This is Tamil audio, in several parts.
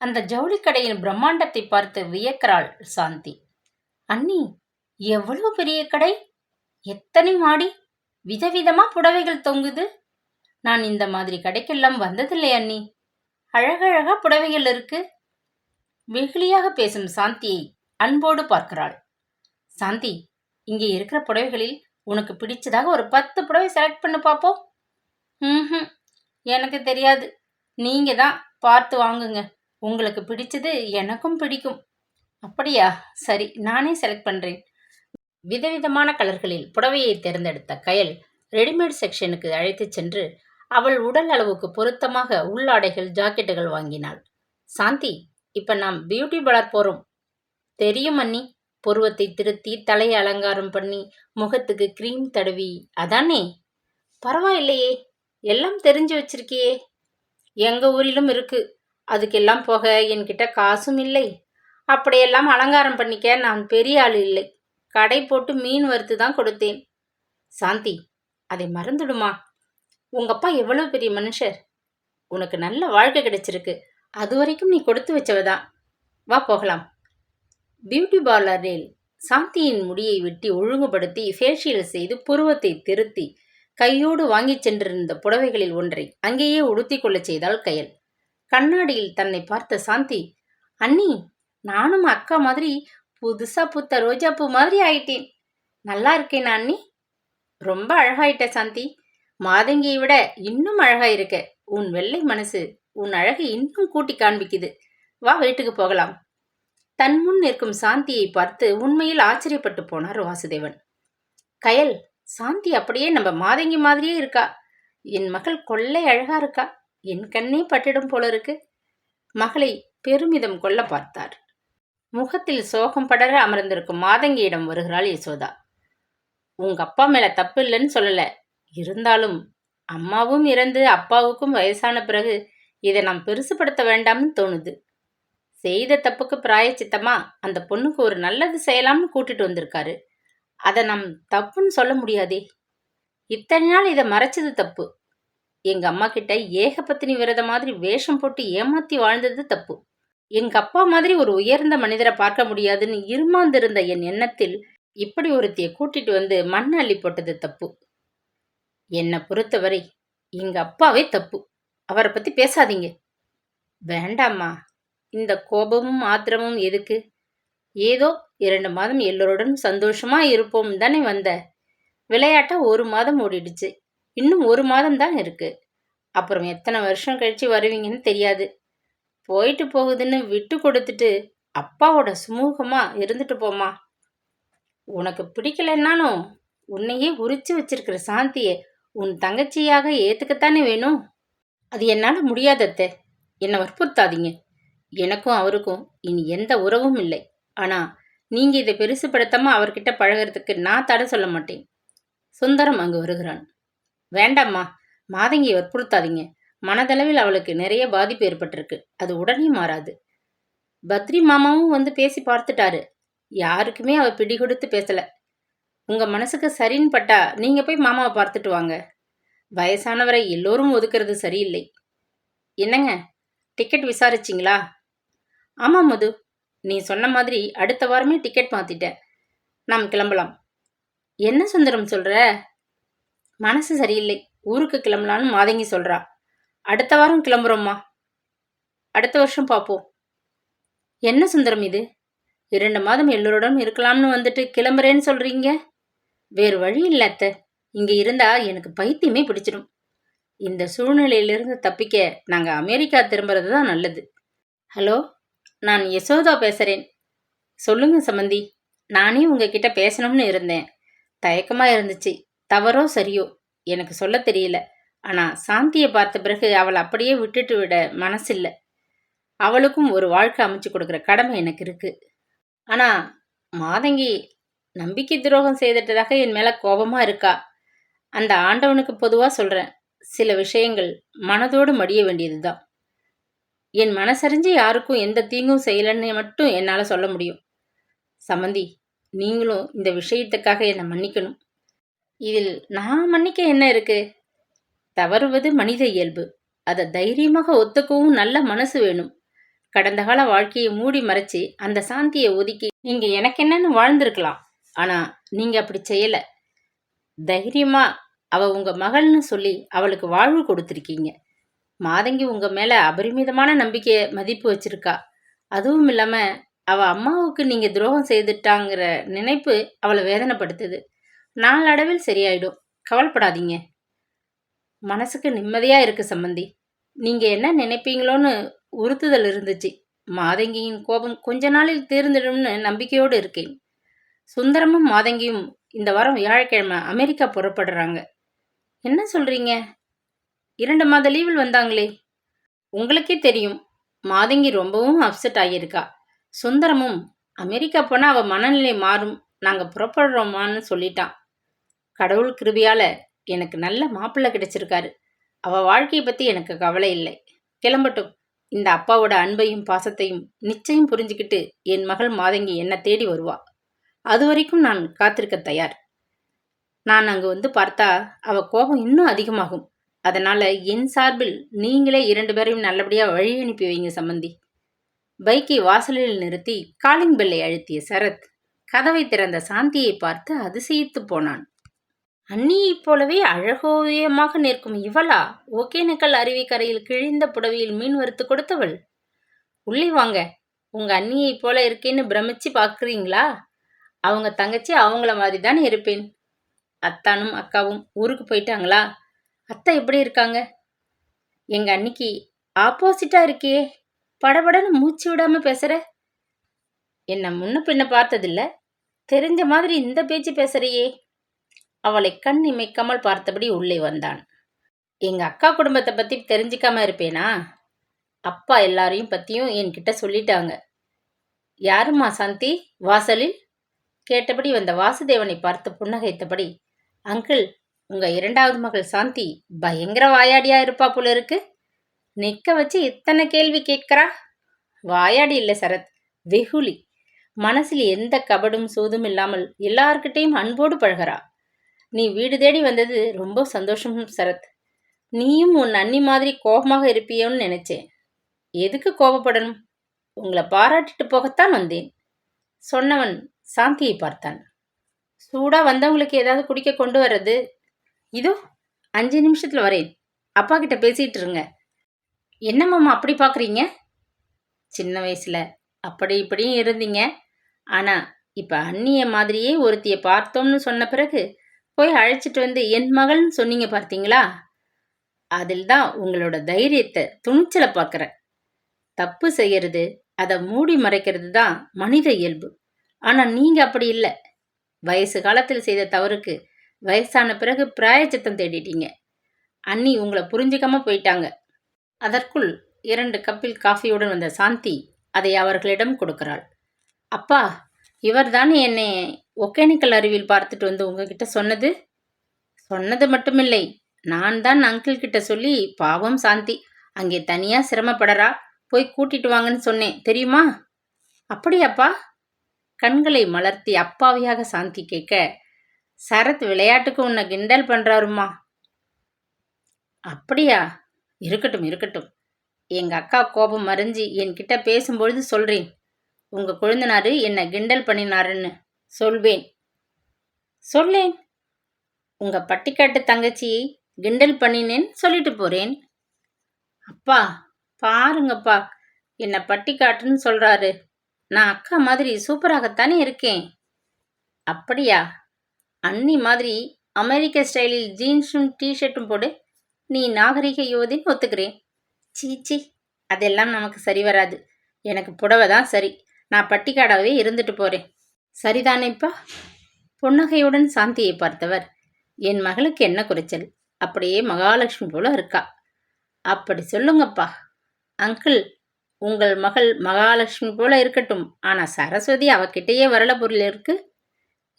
அந்த ஜவுளிக்கடையின் பிரம்மாண்டத்தை பார்த்து வியக்கிறாள் சாந்தி. அண்ணி எவ்வளவு பெரிய கடை? எத்தனை மாடி? விதவிதமா புடவைகள் தொங்குது. நான் இந்த மாதிரி கடைக்கெல்லாம் வந்ததில்லை அண்ணி. அழகழகா புடவைகள் இருக்கு. வெகுளியாக பேசும் சாந்தியை அன்போடு பார்க்கிறாள். சாந்தி இங்கே இருக்கிற புடவைகளில் உனக்கு பிடிச்சதாக ஒரு பத்து புடவை செலக்ட் பண்ணு பார்ப்போம் ம் எனக்கு தெரியாது. நீங்க தான் பார்த்து வாங்குங்க. உங்களுக்கு பிடிச்சது எனக்கும் பிடிக்கும். அப்படியா? சரி நானே செலக்ட் பண்றேன். விதவிதமான கலர்களில் புடவையை தேர்ந்தெடுத்த கயல் ரெடிமேட் செக்ஷனுக்கு அழைத்துச் சென்று அவள் உடல் அளவுக்கு பொருத்தமாக உள்ளாடைகள் ஜாக்கெட்டுகள் வாங்கினாள். சாந்தி இப்ப நாம் பியூட்டி பார்லர் போறோம். தெரியும் அண்ணி புருவத்தை திருத்தி தலையை அலங்காரம் பண்ணி முகத்துக்கு க்ரீம் தடவி அதானே? பரவாயில்லையே எல்லாம் தெரிஞ்சு வச்சிருக்கியே. எங்க ஊரிலும் இருக்கு. அதுக்கெல்லாம் போக என்கிட்ட காசும் இல்லை. அப்படியெல்லாம் அலங்காரம் பண்ணிக்க நான் பெரிய ஆள் இல்லை. கடை போட்டு மீன் வறுத்து தான் கொடுத்தேன். சாந்தி அதை மறந்துடுமா? உங்கப்பா எவ்வளோ பெரிய மனுஷர்? உனக்கு நல்ல வாழ்க்கை கிடைச்சிருக்கு. அது வரைக்கும் நீ கொடுத்து வச்சவதான் வா போகலாம். பியூட்டி பார்லரில் சாந்தியின் முடியை வெட்டி ஒழுங்குபடுத்தி ஃபேஷியல் செய்து புருவத்தை திருத்தி கையோடு வாங்கிச் சென்றிருந்த புடவைகளில் ஒன்றை அங்கேயே உடுத்தி கொள்ளச் செய்தாள் கயல். கண்ணாடியில் தன்னை பார்த்த சாந்தி அண்ணி நானும் அக்கா மாதிரி புதுசா புத்த ரோஜாப்பூ மாதிரி ஆயிட்டேன். நல்லா இருக்கேனா அண்ணி? ரொம்ப அழகாயிட்ட சாந்தி. மாதங்கியை விட இன்னும் அழகா இருக்க உன் வெள்ளை மனசு உன் அழகை இன்னும் கூட்டி காண்பிக்குது. வா வீட்டுக்கு போகலாம். தன் முன் நிற்கும் சாந்தியை பார்த்து உண்மையில் ஆச்சரியப்பட்டு போனார் வாசுதேவன். கயல் சாந்தி அப்படியே நம்ம மாதங்கி மாதிரியே இருக்கா? என் மகள் கொள்ளை அழகா இருக்கா? என் கண்ணே பட்டிடும் போல இருக்கு மகளை பெருமிதம் கொள்ள பார்த்தார். முகத்தில் சோகம் படர அமர்ந்திருக்கும் மாதங்கியிடம் வருகிறாள் யசோதா. உங்க அப்பா மேல தப்பு இல்லைன்னு சொல்லல. இருந்தாலும் அம்மாவும் இறந்து அப்பாவுக்கும் வயசான பிறகு இதை நாம் பெருசுப்படுத்த வேண்டாம்னு தோணுது. செய்த தப்புக்கு பிராயச்சித்தமா அந்த பொண்ணுக்கு ஒரு நல்லது செய்யலாம்னு கூட்டிட்டு வந்திருக்காரு. அதை நாம் தப்புன்னு சொல்ல முடியாதே. இத்தனை நாள் இதை மறைச்சது தப்பு. எங்க அம்மா கிட்ட ஏகபத்தினி விரத மாதிரி வேஷம் போட்டு ஏமாத்தி வாழ்ந்தது தப்பு. எங்க அப்பா மாதிரி ஒரு உயர்ந்த மனிதரை பார்க்க முடியாதுன்னு இருமாந்திருந்த என் எண்ணத்தில் இப்படி ஒருத்திய கூட்டிட்டு வந்து மண் அள்ளி போட்டது தப்பு. என்னை பொறுத்தவரை எங்க அப்பாவே தப்பு. அவரை பத்தி பேசாதீங்க. வேண்டாம்மா. இந்த கோபமும் ஆத்திரமும் எதுக்கு? ஏதோ இரண்டு மாதம் எல்லோருடன் சந்தோஷமா இருப்போம் தானே வந்த. விளையாட்டா ஒரு மாதம் ஓடிடுச்சு. இன்னும் ஒரு மாதம் தான் இருக்கு. அப்புறம் எத்தனை வருஷம் கழிச்சு வருவீங்கன்னு தெரியாது. போயிட்டு போகுதுன்னு விட்டு கொடுத்துட்டு அப்பாவோட சுமூகமா இருந்துட்டு போமா உனக்கு பிடிக்கலன்னாலும் உன்னையே உரிச்சு வச்சிருக்கிற சாந்தியை உன் தங்கச்சியாக ஏத்துக்கத்தானே வேணும்? அது என்னால் முடியாதத்த என்னை வற்புறுத்தாதீங்க. எனக்கும் அவருக்கும் இனி எந்த உறவும் இல்லை. ஆனா நீங்க இதை பெருசுப்படுத்தாம அவர்கிட்ட பழகிறதுக்கு நான் தடை சொல்ல மாட்டேன். சுந்தரம் அங்கு வருகிறான். வேண்டாம்மா. மாதங்கியை வற்புறுத்தாதீங்க. மனதளவில் அவளுக்கு நிறைய பாதிப்பு ஏற்பட்டிருக்கு. அது உடனே மாறாது. பத்ரி மாமாவும் வந்து பேசி பார்த்துட்டாரு. யாருக்குமே அவ பிடி கொடுத்து பேசல. உங்க மனசுக்கு சரின்னு பட்டா நீங்க போய் மாமாவை பார்த்துட்டு வாங்க. வயசானவரை எல்லோரும் ஒதுக்கிறது சரியில்லை. என்னங்க? டிக்கெட் விசாரிச்சிங்களா? ஆமாம் மது. நீ சொன்ன மாதிரி அடுத்த வாரமே டிக்கெட் மாத்திட்டேன். நாம் கிளம்பலாம். என்ன சுந்தரம் சொல்ற? மனசு சரியில்லை. ஊருக்கு கிளம்பலான்னு மாதங்கி சொல்றா. அடுத்த வாரம் கிளம்புறோம்மா. அடுத்த வருஷம் பார்ப்போம் என்ன சுந்தரம் இது? இரண்டு மாதம் எல்லோருடன் இருக்கலாம்னு வந்துட்டு கிளம்புறேன்னு சொல்றீங்க? வேறு வழி இல்லை அத்தை. இங்க இருந்தா எனக்கு பைத்தியமே பிடிச்சிடும். இந்த சூழ்நிலையிலிருந்து தப்பிக்க நாங்க அமெரிக்கா திரும்புறது தான் நல்லது. ஹலோ நான் யசோதா பேசுறேன். சொல்லுங்க சம்மந்தி நானே உங்ககிட்ட பேசணும்னு இருந்தேன். தயக்கமா இருந்துச்சு. தவறோ சரியோ எனக்கு சொல்ல தெரியல. ஆனால் சாந்தியை பார்த்த பிறகு அவளை அப்படியே விட்டுட்டு விட மனசில்லை. அவளுக்கும் ஒரு வாழ்க்கை அமைச்சு கொடுக்குற கடமை எனக்கு இருக்கு. ஆனால் மாதங்கி நம்பிக்கை துரோகம் செய்துட்டதாக என் மேலே கோபமாக இருக்கா? அந்த ஆண்டவனுக்கு பொதுவாக சொல்கிறேன் சில விஷயங்கள் மனதோடு மடிய வேண்டியது தான் என் மனசறிஞ்சு யாருக்கும் எந்த தீங்கும் செய்யலைன்னு மட்டும் என்னால் சொல்ல முடியும். சமந்தி நீங்களும் இந்த விஷயத்துக்காக என்னை மன்னிக்கணும். இதில் நான் மன்னிக்க என்ன இருக்கு? தவறுவது மனித இயல்பு. அதை தைரியமாக ஒத்துக்கவும் நல்ல மனசு வேணும். கடந்த கால வாழ்க்கையை மூடி மறைச்சு அந்த சாந்தியை ஒதுக்கி நீங்க எனக்கு என்னன்னு வாழ்ந்திருக்கலாம். ஆனா நீங்க அப்படி செய்யல. தைரியமா அவ உங்க மகள்னு சொல்லி அவளுக்கு வாழ்வு கொடுத்துருக்கீங்க. மாதங்கி உங்க மேல அபரிமிதமான நம்பிக்கையை மதிப்பு வச்சிருக்கா. அதுவும் இல்லாம அவ அம்மாவுக்கு நீங்க துரோகம் செய்துட்டாங்கிற நினைப்பு அவளை வேதனைப்படுத்துது. நாளடைவில் சரியாயிடும். கவலைப்படாதீங்க. மனசுக்கு நிம்மதியாக இருக்கு சம்பந்தி. நீங்கள் என்ன நினைப்பீங்களோன்னு உறுத்துதல் இருந்துச்சு. மாதங்கியின் கோபம் கொஞ்ச நாளில் தீர்ந்துடும்னு நம்பிக்கையோடு இருக்கேன். சுந்தரமும் மாதங்கியும் இந்த வாரம் வியாழக்கிழமை அமெரிக்கா புறப்படுறாங்க. என்ன சொல்கிறீங்க இரண்டு மாத லீவில் வந்தாங்களே. உங்களுக்கே தெரியும் மாதங்கி ரொம்பவும் அப்செட் ஆகியிருக்கா. சுந்தரமும் அமெரிக்கா போனால் அவள் மனநிலை மாறும் நாங்கள் புறப்படுறோமான்னு சொல்லிட்டான். கடவுள் கிருபியால எனக்கு நல்ல மாப்பிள்ளை கிடைச்சிருக்காரு. அவள் வாழ்க்கையை பற்றி எனக்கு கவலை இல்லை. கிளம்பட்டும். இந்த அப்பாவோட அன்பையும் பாசத்தையும் நிச்சயம் புரிஞ்சுக்கிட்டு என் மகள் மாதங்கி என்னை தேடி வருவா. அது வரைக்கும் நான் காத்திருக்க தயார். நான் அங்கு வந்து பார்த்தா அவ கோபம் இன்னும் அதிகமாகும். அதனால என் சார்பில் நீங்களே இரண்டு பேரையும் நல்லபடியா வழி அனுப்பி வைங்க சம்பந்தி. பைக்கை வாசலில் நிறுத்தி காலிங் பெல்லை அழுத்திய சரத் கதவை திறந்த சாந்தியை பார்த்து அதிசயித்து போனான். அன்னியைப் போலவே அழகோவியமாக நிற்கும் இவளா? ஒகேனக்கல் அருவிக்கரையில் கிழிந்த புடவையில் மீன் வறுத்து கொடுத்தவள். உள்ளே வாங்க. உங்க அண்ணியைப் போல இருக்கேன்னு பிரமிச்சு பார்க்குறீங்களா? அவங்க தங்கச்சி அவங்கள மாதிரி தானே இருப்பேன். அத்தானும் அக்காவும் ஊருக்கு போயிட்டாங்களா? அத்தை எப்படி இருக்காங்க? எங்க அன்னிக்கு ஆப்போசிட்டா இருக்கே படபடன்னு மூச்சு விடாம பேசுற. என்ன முன்ன பின்ன பார்த்ததில்ல. தெரிஞ்ச மாதிரி இந்த பேச்சு பேசுறியே. அவளை கண் இமைக்காமல் பார்த்தபடி உள்ளே வந்தான். எங்க அக்கா குடும்பத்தை பத்தி தெரிஞ்சுக்காம இருப்பேனா? அப்பா எல்லாரையும் பத்தியும் என்கிட்ட சொல்லிட்டாங்க. யாருமா சாந்தி? வாசலில்? கேட்டபடி வந்த வாசுதேவனை பார்த்து புன்னகைத்தபடி அங்கிள் உங்க இரண்டாவது மகள் சாந்தி பயங்கர வாயாடியா இருப்பா போல இருக்கு. நிக்க வச்சு இத்தனை கேள்வி கேட்கறா? வாயாடி இல்லை சரத் வெகுலி மனசில் எந்த கபடும் சூதும் இல்லாமல் எல்லார்கிட்டையும் அன்போடு பழகிறா. நீ வீடு தேடி வந்தது ரொம்ப சந்தோஷம் சரத். நீயும் உன் அண்ணி மாதிரி கோபமாக இருப்பியோன்னு நினைச்சேன். எதுக்கு கோபப்படணும்? உங்களை பாராட்டிட்டு போகத்தான் வந்தேன். சொன்னவன் சாந்தியை பார்த்தான். சூடாக வந்தவங்களுக்கு ஏதாவது குடிக்க கொண்டு வர்றது? இதோ அஞ்சு நிமிஷத்தில் வரேன். அப்பா கிட்ட பேசிகிட்டு இருங்க. என்னம்மா அப்படி பார்க்குறீங்க சின்ன வயசில் அப்படி இப்படியும் இருந்தீங்க. ஆனால் இப்போ அண்ணிய மாதிரியே ஒருத்தியை பார்த்தோம்னு சொன்ன பிறகு போய் அழைச்சிட்டு வந்து என் மகள்னு சொன்னீங்க பார்த்தீங்களா? அதில் தான் உங்களோட தைரியத்தை துணிச்சலை பார்க்குறேன் தப்பு செய்யறது அதை மூடி மறைக்கிறது தான் மனித இயல்பு. ஆனால் நீங்கள் அப்படி இல்லை. வயசு காலத்தில் செய்த தவறுக்கு வயசான பிறகு பிராயச்சித்தம் தேடிட்டீங்க. அண்ணி உங்களை புரிஞ்சுக்காம போயிட்டாங்க. அதற்குள் இரண்டு கப்பில் காஃபியுடன் வந்த சாந்தி அதை அவர்களிடம் கொடுக்கிறாள். அப்பா இவர்தானே என்னை ஒகேனிக்கல் அருவியில் பார்த்துட்டு வந்து உங்ககிட்ட சொன்னது? சொன்னது மட்டுமில்லை. நான் தான் அங்கிள் கிட்ட சொல்லி பாவம் சாந்தி அங்கே தனியாக சிரமப்படறா. போய் கூட்டிட்டு வாங்கன்னு சொன்னேன். தெரியுமா? அப்படியாப்பா? கண்களை மலர்த்தி அப்பாவியாக சாந்தி கேட்க சரத் விளையாட்டுக்கு உன்னை கிண்டல் பண்ணுறாருமா அப்படியா? இருக்கட்டும் இருக்கட்டும். எங்கள் அக்கா கோபம் மறைஞ்சி என்கிட்ட பேசும்பொழுது சொல்கிறேன் உங்கள் கொழுந்தனாரு என்னை கிண்டல் பண்ணினாருன்னு. சொல்வேன். சொல்லேன். உங்க பட்டிக்காட்டு தங்கச்சியை கிண்டல் பண்ணினேன் சொல்லிட்டு போறேன். அப்பா பாருங்கப்பா என்னை பட்டிக்காட்டுன்னு சொல்றாரு. நான் அக்கா மாதிரி சூப்பராகத்தானே இருக்கேன். அப்படியா? அண்ணி மாதிரி அமெரிக்க ஸ்டைலில் ஜீன்ஸும் டிஷர்ட்டும் போடு. நீ நாகரிக யுவதின்னு ஒத்துக்கிறேன். சீச்சி அதெல்லாம் நமக்கு சரி வராது. எனக்கு புடவை தான் சரி. நான் பட்டிக்காடாவே இருந்துட்டு போறேன். சரிதானேப்பா புன்னகையுடன் சாந்தியை பார்த்தவர். என் மகளுக்கு என்ன குறைச்சல்? அப்படியே மகாலட்சுமி போல இருக்கா. அப்படி சொல்லுங்கப்பா. அங்கிள் உங்கள் மகள் மகாலட்சுமி போல இருக்கட்டும். ஆனால் சரஸ்வதி அவகிட்டயே வரல பொருள் இருக்கு.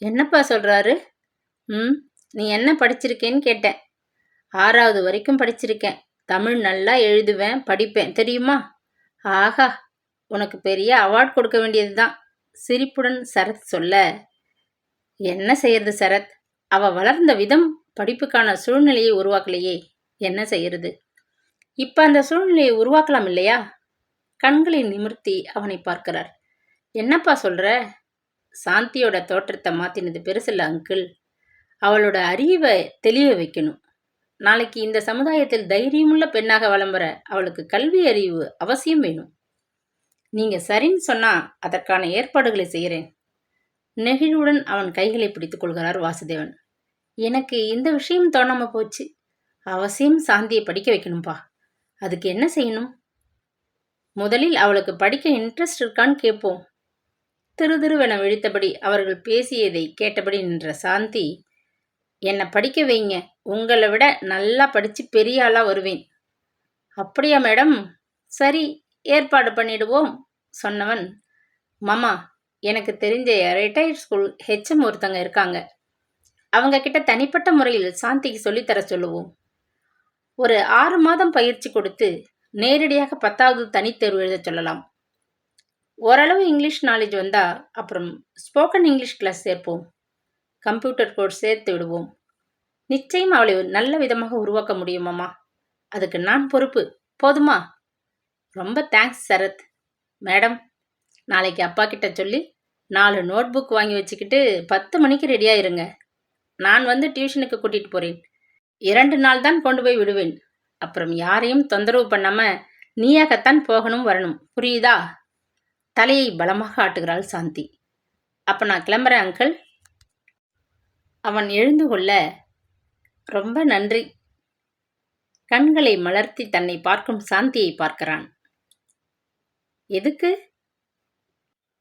என்னப்பா சொல்கிறாரு ம் நீ என்ன படிச்சிருக்கேன்னு கேட்டேன். ஆறாவது வரைக்கும் படிச்சிருக்கேன். தமிழ் நல்லா எழுதுவேன் படிப்பேன் தெரியுமா? ஆஹா உனக்கு பெரிய அவார்ட் கொடுக்க வேண்டியது தான் சிரிப்புடன் சரத் சொல்ல என்ன செய்யறது சரத்? அவ வளர்ந்த விதம் படிப்புக்கான சூழ்நிலையை உருவாக்கலையே. என்ன செய்யறது? இப்ப அந்த சூழ்நிலையை உருவாக்கலாம் இல்லையா? கண்களை நிமிர்த்தி அவனை பார்க்கிறார். என்னப்பா சொல்ற? சாந்தியோட தோற்றத்தை மாத்தினது பெருசில்ல அங்கிள். அவளோட அறிவை தெளிய வைக்கணும். நாளைக்கு இந்த சமுதாயத்தில் தைரியமுள்ள பெண்ணாக வளம்புற அவளுக்கு கல்வி அறிவு அவசியம் வேணும். நீங்கள் சரின்னு சொன்னா அதற்கான ஏற்பாடுகளை செய்கிறேன் நெகிழ்வுடன் அவன் கைகளை பிடித்துக் கொள்கிறார் வாசுதேவன். எனக்கு இந்த விஷயம் தோணாமல் போச்சு. அவசியம் சாந்தியை படிக்க வைக்கணும்ப்பா அதுக்கு என்ன செய்யணும்? முதலில் அவளுக்கு படிக்க இன்ட்ரெஸ்ட் இருக்கான்னு கேட்போம். திரு திருவென விழித்தபடி அவர்கள் பேசியதை கேட்டபடி நின்ற சாந்தி என்னை படிக்க வைங்க. உங்களை விட நல்லா படித்து பெரிய ஆளாக வருவேன். அப்படியா மேடம். சரி. ஏற்பாடு பண்ணிடுவோம் சொன்னவன். மாமா எனக்கு தெரிஞ்ச ரிட்டையர்ட் ஸ்கூல் ஹெச்எம் ஒருத்தங்க இருக்காங்க. அவங்க கிட்ட தனிப்பட்ட முறையில் சாந்திக்கு சொல்லித்தர சொல்லுவோம். ஒரு ஆறு மாதம் பயிற்சி கொடுத்து நேரடியாக பத்தாவது தனித்தேர்வு எழுத சொல்லலாம். ஓரளவு இங்கிலீஷ் நாலேஜ் வந்தால் அப்புறம் ஸ்போக்கன் இங்கிலீஷ் கிளாஸ் சேர்ப்போம். கம்ப்யூட்டர் கோர்ஸ் சேர்த்து விடுவோம். நிச்சயம் அவளை நல்ல விதமாக உருவாக்க முடியுமாம்மா அதுக்கு நான் பொறுப்பு. போதுமா? ரொம்ப தேங்க்ஸ் சரத். மேடம் நாளைக்கு அப்பா கிட்ட சொல்லி நாலு நோட் புக் வாங்கி வச்சுக்கிட்டு பத்து மணிக்கு ரெடியாக இருங்க நான் வந்து டியூஷனுக்கு கூட்டிகிட்டு போகிறேன் இரண்டு நாள் தான் கொண்டு போய் விடுவேன். அப்புறம் யாரையும் தொந்தரவு பண்ணாமல் நீயாகத்தான் போகணும் வரணும். புரியுதா? தலையை பலமாக ஆட்டுகிறாள் சாந்தி. அப்போ நான் கிளம்புறேன் அங்கிள் அவன் எழுந்து கொள்ள ரொம்ப நன்றி. கண்களை மலர்த்தி தன்னை பார்க்கும் சாந்தியை பார்க்கிறான். எதுக்கு?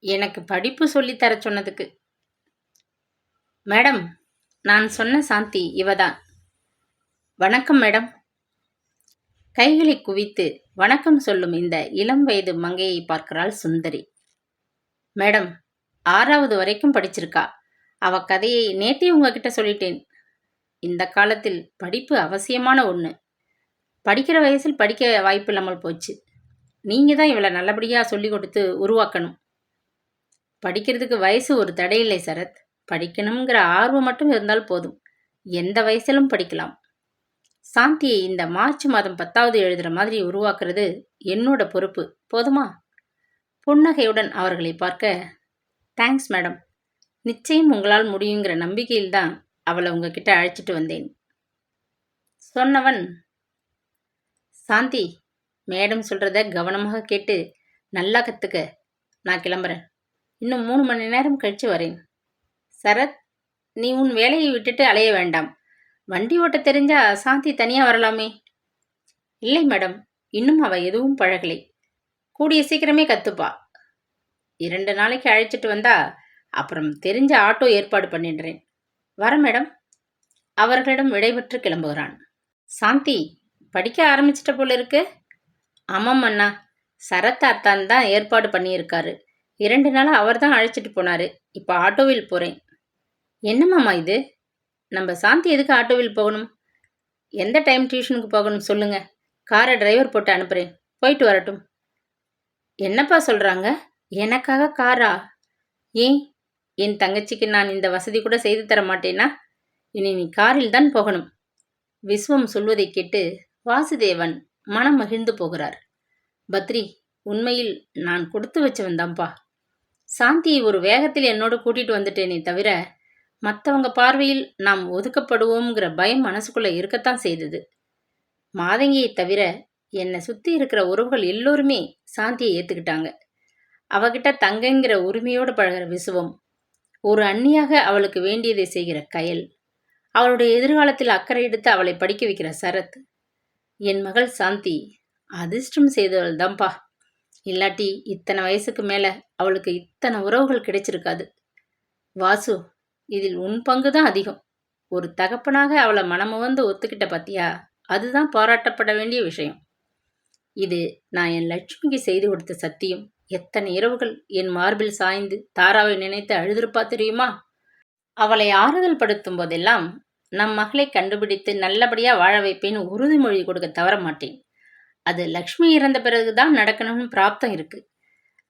எனக்கு படிப்பு சொல்லித்தர சொன்னதுக்கு. மேடம் நான் சொன்ன சாந்தி இவதான். வணக்கம் மேடம். கைகளை குவித்து வணக்கம் சொல்லும் இந்த இளம் வயது மங்கையை பார்க்கிறாள் சுந்தரி. மேடம் ஆறாவது வரைக்கும் படிச்சிருக்கா. அவ கதையை நேற்றே உங்ககிட்ட சொல்லிட்டேன். இந்த காலத்தில் படிப்பு அவசியமான ஒன்று படிக்கிற வயசில் படிக்க வாய்ப்பு இல்லாமல் போச்சு. நீங்கள் தான் இவளை நல்லபடியாக சொல்லி கொடுத்து உருவாக்கணும். படிக்கிறதுக்கு வயசு ஒரு தடையில்லை சரத். படிக்கணுங்கிற ஆர்வம் மட்டும் இருந்தால் போதும். எந்த வயசிலும் படிக்கலாம். சாந்தியை இந்த மார்ச் மாதம் பத்தாவது எழுதுகிற மாதிரி உருவாக்குறது என்னோட பொறுப்பு. போதுமா? புன்னகையுடன் அவர்களை பார்க்க தேங்க்ஸ் மேடம் நிச்சயம் உங்களால் முடியுங்கிற நம்பிக்கையில் தான் அவளை உங்ககிட்ட அழைச்சிட்டு வந்தேன். சொன்னவன் சாந்தி மேடம் சொல்கிறத கவனமாக கேட்டு நல்லா கற்றுக்க நான் கிளம்புறேன். இன்னும் மூணு மணி நேரம் கழித்து வரேன். சரத் நீ உன் வேலையை விட்டுட்டு அலைய வேண்டாம். வண்டி ஓட்ட தெரிஞ்சா சாந்தி தனியாக வரலாமே. இல்லை மேடம் இன்னும் அவள் எதுவும் பழகலை. கூடிய சீக்கிரமே கற்றுப்பா இரண்டு நாளைக்கு அழைச்சிட்டு வந்தா அப்புறம் தெரிஞ்ச ஆட்டோ ஏற்பாடு பண்ணிடுறேன். வர மேடம். அவர்களிடம் விடைபெற்று கிளம்புகிறான். சாந்தி படிக்க ஆரம்பிச்சிட்ட போல இருக்கு. ஆமாம் அண்ணா. சரத் தான் ஏற்பாடு பண்ணியிருக்காரு. இரண்டு நாளாக அவர் தான் அழைச்சிட்டு போனார். இப்போ ஆட்டோவில் போகிறேன் என்னம்மாம்மா இது? நம்ம சாந்தி எதுக்கு ஆட்டோவில் போகணும்? எந்த டைம் டியூஷனுக்கு போகணும் சொல்லுங்கள் காரை டிரைவர் போட்டு அனுப்புகிறேன் போயிட்டு வரட்டும். என்னப்பா சொல்கிறாங்க எனக்காக காரா? ஏன்? என் தங்கச்சிக்கு நான் இந்த வசதி கூட செய்து தர மாட்டேனா? இனி நீ காரில் தான் போகணும். விஸ்வம் சொல்வதை கேட்டு வாசுதேவன் மனம் மகிழ்ந்து போகிறார். பத்ரி உண்மையில் நான் கொடுத்து வச்சவன் தான்ப்பா சாந்தியை ஒரு வேகத்தில் என்னோடு கூட்டிட்டு வந்துட்டேனே தவிர மற்றவங்க பார்வையில் நாம் ஒதுக்கப்படுவோங்கிற பயம் மனசுக்குள்ளே இருக்கத்தான் செய்தது. மாதங்கியை தவிர என்னை சுற்றி இருக்கிற உறவுகள் எல்லோருமே சாந்தியை ஏற்றுக்கிட்டாங்க அவகிட்ட தங்கங்கிற உரிமையோடு பழகிற விசுவம் ஒரு அண்ணியாக அவளுக்கு வேண்டியதை செய்கிற கயல் அவளுடைய எதிர்காலத்தில் அக்கறை எடுத்து அவளை படிக்க வைக்கிற சரத் என் மகள் சாந்தி அதிர்ஷ்டம் செய்தவள் தான்ப்பா இல்லாட்டி இத்தனை வயசுக்கு மேலே அவளுக்கு இத்தனை உறவுகள் கிடைச்சிருக்காது. வாசு இதில் உன் பங்கு தான் அதிகம். ஒரு தகப்பனாக அவளை மனமுவந்து ஒத்துக்கிட்ட பத்தியா? அதுதான் பாராட்டப்பட வேண்டிய விஷயம். இது நான் என் லட்சுமிக்கு செய்து கொடுத்த சத்தியம். எத்தனை இரவுகள் என் மார்பில் சாய்ந்து தாராவை நினைத்து அழுதிருப்பா தெரியுமா? அவளை ஆறுதல் படுத்தும் போதெல்லாம் நம் மகளை கண்டுபிடித்து நல்லபடியாக வாழ வைப்பேன்னு உறுதிமொழி கொடுக்க தவற மாட்டேன். அது லக்ஷ்மி இறந்த பிறகுதான் நடக்கணும்னு பிராப்தம் இருக்கு.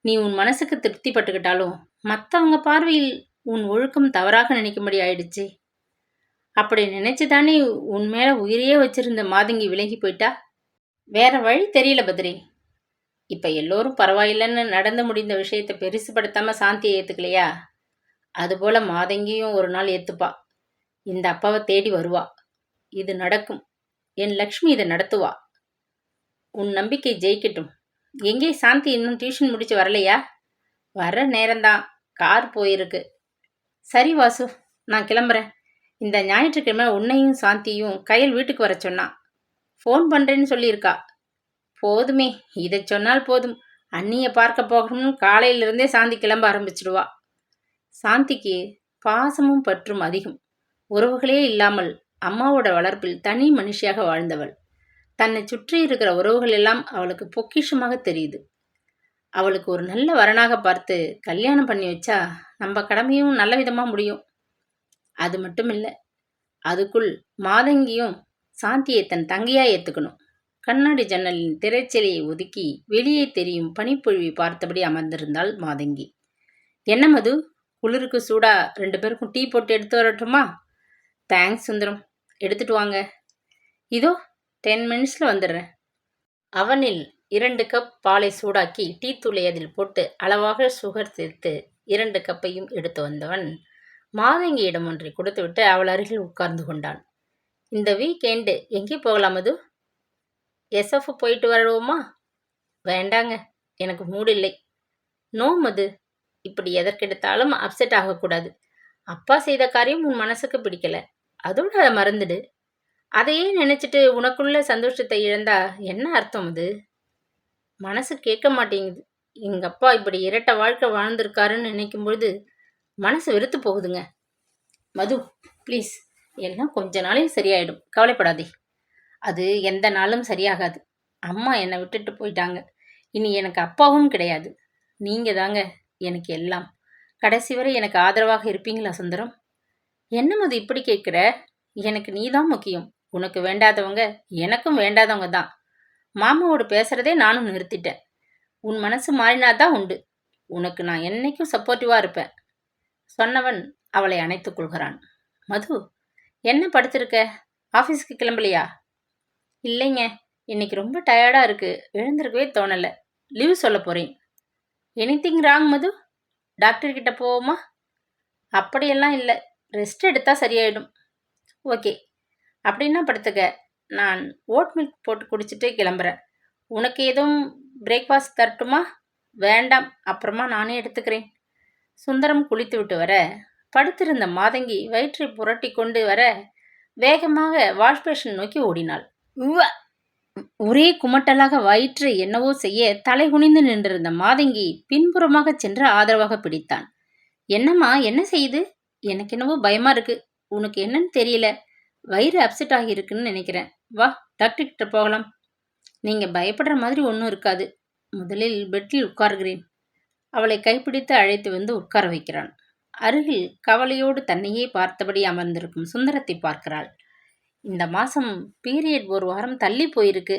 நீ உன் மனசுக்கு திருப்தி பட்டுக்கிட்டாலும் மற்றவங்க பார்வையில் உன் ஒழுக்கம் தவறாக நினைக்கும்படி ஆயிடுச்சு. அப்படி நினைச்சுதானே உன் மேல உயிரையே வச்சிருந்த மாதங்கி விலகி போயிட்டா? வேற வழி தெரியல பத்ரி. இப்போ எல்லோரும் பரவாயில்லைன்னு நடந்து முடிந்த விஷயத்தை பெருசுப்படுத்தாம சாந்தியை ஏற்றுக்கலையா அதுபோல் மாதங்கியும் ஒரு நாள் ஏற்றுப்பா இந்த அப்பாவை தேடி வருவா. இது நடக்கும். என் லக்ஷ்மி இதை நடத்துவா. உன் நம்பிக்கை ஜெயிக்கட்டும். எங்கே சாந்தி இன்னும் டியூஷன் முடிச்சு வரலையா? வர நேரம்தான். கார் போயிருக்கு. சரி வாசு. நான் கிளம்புறேன். இந்த ஞாயிற்றுக்கிழமை உன்னையும் சாந்தியும் கையில் வீட்டுக்கு வர சொன்னான் ஃபோன் பண்ணுறேன்னு சொல்லியிருக்கா. போதுமே. இதை சொன்னால் போதும். அண்ணியை பார்க்க போகணும்னு காலையிலிருந்தே சாந்தி கிளம்ப ஆரம்பிச்சிடுவா. சாந்திக்கு பாசமும் பற்றும் அதிகம். உறவுகளே இல்லாமல் அம்மாவோட வளர்ப்பில் தனி மனுஷியாக வாழ்ந்தவள். தன்னை சுற்றி இருக்கிற உறவுகள் எல்லாம் அவளுக்கு பொக்கிஷமாக தெரியுது. அவளுக்கு ஒரு நல்ல வரனாக பார்த்து கல்யாணம் பண்ணி வச்சா நம்ம கடமையும் நல்ல விதமாக முடியும். அது மட்டும் இல்லை அதுக்குள் மாதங்கியும் சாந்தியை தன் தங்கையா ஏற்றுக்கணும் கண்ணாடி ஜன்னலின் திரைச்சலையை ஒதுக்கி வெளியே தெரியும் பனிப்பொழிவை பார்த்தபடி அமர்ந்திருந்தாள் மாதங்கி. என்ன மது? குளிருக்கு சூடா ரெண்டு பேருக்கும் டீ போட்டு எடுத்து வரட்டுமா? தேங்க்ஸ் சுந்தரம். எடுத்துட்டு வாங்க. இதோ டென் மினிட்ஸில் வந்துடுறேன். அவனில் இரண்டு கப் பாலை சூடாக்கி டீ தூளை அதில் போட்டு அளவாக சுகர் சேர்த்து இரண்டு கப்பையும் எடுத்து வந்தவன் மாதங்கியிடம் ஒன்றை கொடுத்துவிட்டு அவள் அருகில் உட்கார்ந்து கொண்டான். இந்த வீக்கெண்டு எங்கே போகலாம் அது எஸ்எஃப் போயிட்டு வருவோமா? வேண்டாங்க எனக்கு மூடு இல்லை நோ மது. இப்படி எதற்கெடுத்தாலும் அப்செட் ஆகக்கூடாது. அப்பா செய்த காரியம் உன் மனசுக்கு பிடிக்கல. அதோட மறந்துடு. அதையே நினைச்சிட்டு உனக்குள்ள சந்தோஷத்தை இழந்தா என்ன அர்த்தம் அது? மனசு கேட்க மாட்டேங்குது. எங்க அப்பா இப்படி இரட்ட வாழ்க்கை வாழ்ந்திருக்காருன்னு நினைக்கும் பொழுது மனசு வெறுத்து போகுதுங்க. மது ப்ளீஸ். எல்லாம் கொஞ்ச நாளையும் சரியாயிடும். கவலைப்படாதே. அது எந்த நாளும் சரியாகாது. அம்மா என்னை விட்டுட்டு போயிட்டாங்க. இனி எனக்கு அப்பாவும் கிடையாது. நீங்க தாங்க எனக்கு எல்லாம். கடைசி வரை எனக்கு ஆதரவாக இருப்பீங்களா சுந்தரம்? என்ன மது இப்படி கேட்குற எனக்கு நீ தான் முக்கியம். உனக்கு வேண்டாதவங்க எனக்கும் வேண்டாதவங்க தான். மாமாவோடு பேசுறதே நானும் நிறுத்திட்டேன். உன் மனசு மாறினாதான் உண்டு. உனக்கு நான் என்னைக்கும் சப்போர்ட்டிவாக இருப்பேன். சொன்னவன் அவளை அணைத்துக் கொள்கிறான். மது என்ன படுத்திருக்க? ஆஃபீஸ்க்கு கிளம்பலையா? இல்லைங்க. இன்னைக்கு ரொம்ப டயர்டாக இருக்குது எழுந்திருக்கவே தோணலை. லீவ் சொல்ல போகிறேன் எனிதிங் ராங் மது? டாக்டர்கிட்ட போவோமா? அப்படியெல்லாம் இல்லை. ரெஸ்ட் எடுத்தால் சரியாயிடும். ஓகே. அப்படின்னா படுத்துக்க? நான் ஓட் மில்க் போட்டு குடிச்சிட்டு கிளம்புறேன். உனக்கு எதுவும் பிரேக்ஃபாஸ்ட் தரட்டுமா? வேண்டாம். அப்புறமா நானே எடுத்துக்கிறேன். சுந்தரம் குளித்துவிட்டு வர படுத்திருந்த மாதங்கி வயிற்றை புரட்டி கொண்டு வர வேகமாக வாஷ் பேஷன் நோக்கி ஓடினாள். ஒரே குமட்டலாக வயிற்று என்னவோ செய்ய தலை குனிந்து நின்றிருந்த மாதங்கி பின்புறமாக சென்று ஆதரவாக பிடித்தான். என்னம்மா? என்ன செய்யுது எனக்கு என்னவோ பயமா இருக்கு. உனக்கு என்னன்னு தெரியல. வயிறு அப்செட் ஆகியிருக்குன்னு நினைக்கிறேன். வா டாக்டர் கிட்ட போகலாம். நீங்க பயப்படுற மாதிரி ஒன்றும் இருக்காது. முதலில் பெட்டில் உட்கார்கிறேன். அவளை கைப்பிடித்து அழைத்து வந்து உட்கார வைக்கிறான் அருகில் கவலையோடு தன்னையே பார்த்தபடி அமர்ந்திருக்கும் சுந்தரத்தை பார்க்கிறாள். இந்த மாதம் பீரியட் ஒரு வாரம் தள்ளி போயிருக்கு.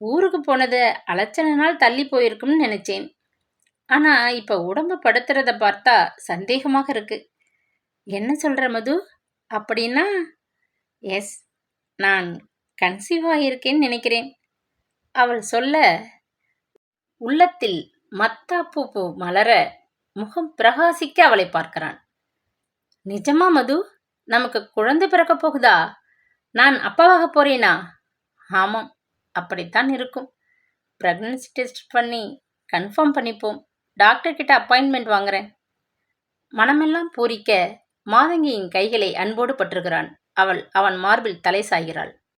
ஊருக்கு போனது அலைச்சல நாள் தள்ளி போயிருக்கும்னு நினைச்சேன். ஆனால் இப்போ உடம்பு படுத்துறத பார்த்தா சந்தேகமாக இருக்குது என்ன சொல்கிற மது? அப்படின்னா எஸ் நான் கன்சீவ் ஆகியிருக்கேன்னு நினைக்கிறேன். அவள் சொல்ல உள்ளத்தில் மத்தாப்பூ பூ மலர முகம் பிரகாசிக்க அவளை பார்க்கிறான். நிஜமா மது? நமக்கு குழந்தை பிறக்க போகுதா? நான் அப்பாவாக போறேனா? ஆமாம் அப்படித்தான் இருக்கும். ப்ரெக்னன்சி டெஸ்ட் பண்ணி கன்ஃபார்ம் பண்ணிப்போம். டாக்டர் கிட்ட அப்பாயின்மெண்ட் வாங்குறேன். மனமெல்லாம் பூரிக்க மாதங்கியின் கைகளை அன்போடு பற்றுகிறான். அவள் அவன் மார்பில் தலை சாய்கிறாள்.